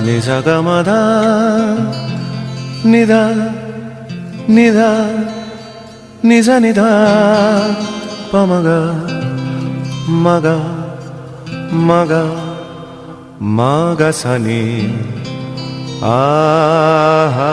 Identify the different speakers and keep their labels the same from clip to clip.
Speaker 1: నిజగమద? నిద నిద నిజ నిద? పమగ మగ మగ మగ సని ఆహా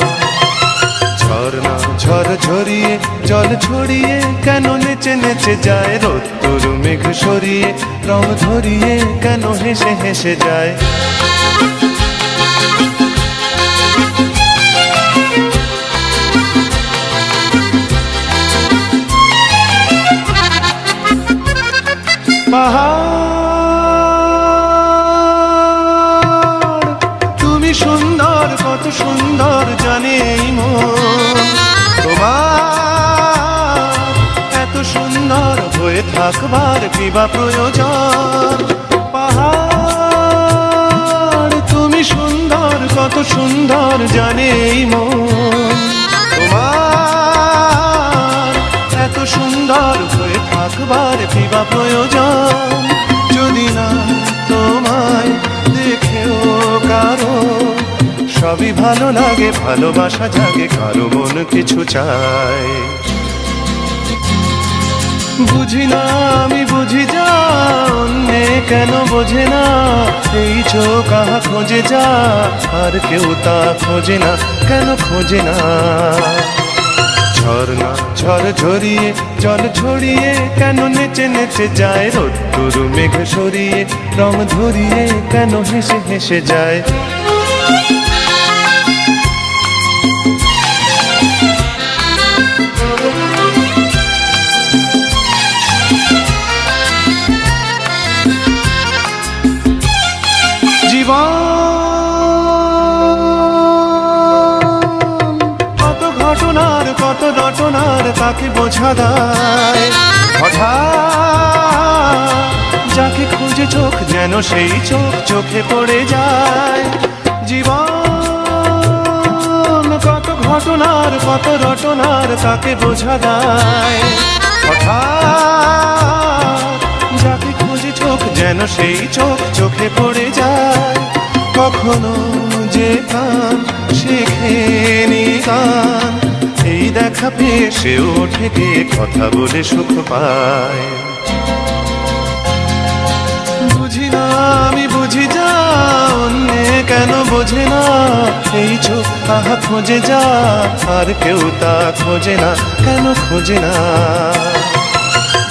Speaker 1: ঝড় ঝরিয়ে, জল ছড়িয়ে, কেন নেচে নেচে যায় রোদ্দুর মেঘ সরিয়ে, রং ধরিয়ে, কেন হেসে হেসে যায়? পাহাড়, তুমি সুন্দর, কত সুন্দর জানে মন। থাকবার কিবা প্রয়োজন। পাহাড়, তুমি সুন্দর, কত সুন্দর জানে এই মন। তোমার এত সুন্দর হয়ে থাকবার কিবা প্রয়োজন। যদি না তোমায় দেখেও কারও, সবই ভালো লাগে, ভালোবাসা জাগে, কারও মন কিছু চায়। বুঝি না, আমি বুঝি যা অন্যে কেন বোঝে না, এই চোখ আহা খোঁজে যা, আর কেউ তা খোঁজে না, কেন খোঁজে না? ঝর্ণা ঝড় ঝরিয়ে, জল ছড়িয়ে কেন নেচে নেচে যায় রোদ্দুর মেঘ সরিয়ে, রং ধরিয়ে, কেন হেসে হেসে যায়? রটনার তাকে বোঝা দেয় হঠাৎ যাকে খুঁজে চোখ যেন সেই চোখ চোখে পড়ে যায়। জীবন কত ঘটনার, কত রটনার তাকে বোঝা দেয় হঠাৎ যাকে খুঁজে চোখ যেন সেই চোখ চোখে পড়ে যায়। কখনো যে কান গান এই দেখা পেয়ে সে ওঠে গিয়ে কথা বলে সুখ পায়। বুঝি না, আমি বুঝি যা, অন্যে কেন বোঝে না, এই চোখ আহা খোঁজে যা, আর কেউ তা খোঁজে না, কেন খোঁজে না।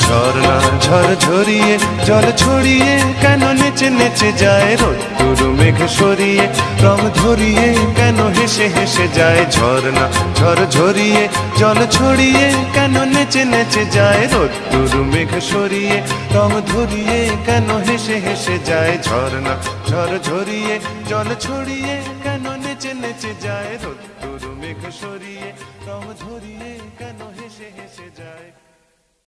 Speaker 1: ঝর্ণা ঝড় ঝরিয়ে জল ছড়িয়ে কেন নেচে নেচে যায় রোদ্দুর মেঘ সরিয়ে, রং ধরিয়ে কেন হেসে হেসে যায় ঝর্ণা? ঝড় ঝরিয়ে, জল ছড়িয়ে, কেন নেচে নেচে যায় রোদ্দুর মেঘ সরিয়ে? রং ধরিয়ে, কেন হেসে হেসে যায় ঝর্ণা? ঝড় ঝরিয়ে, জল ছড়িয়ে, কেন নেচে নেচে যায় রোদ্দুর মেঘ সরিয়ে? রং ধরিয়ে, কেন হেসে হেসে যায়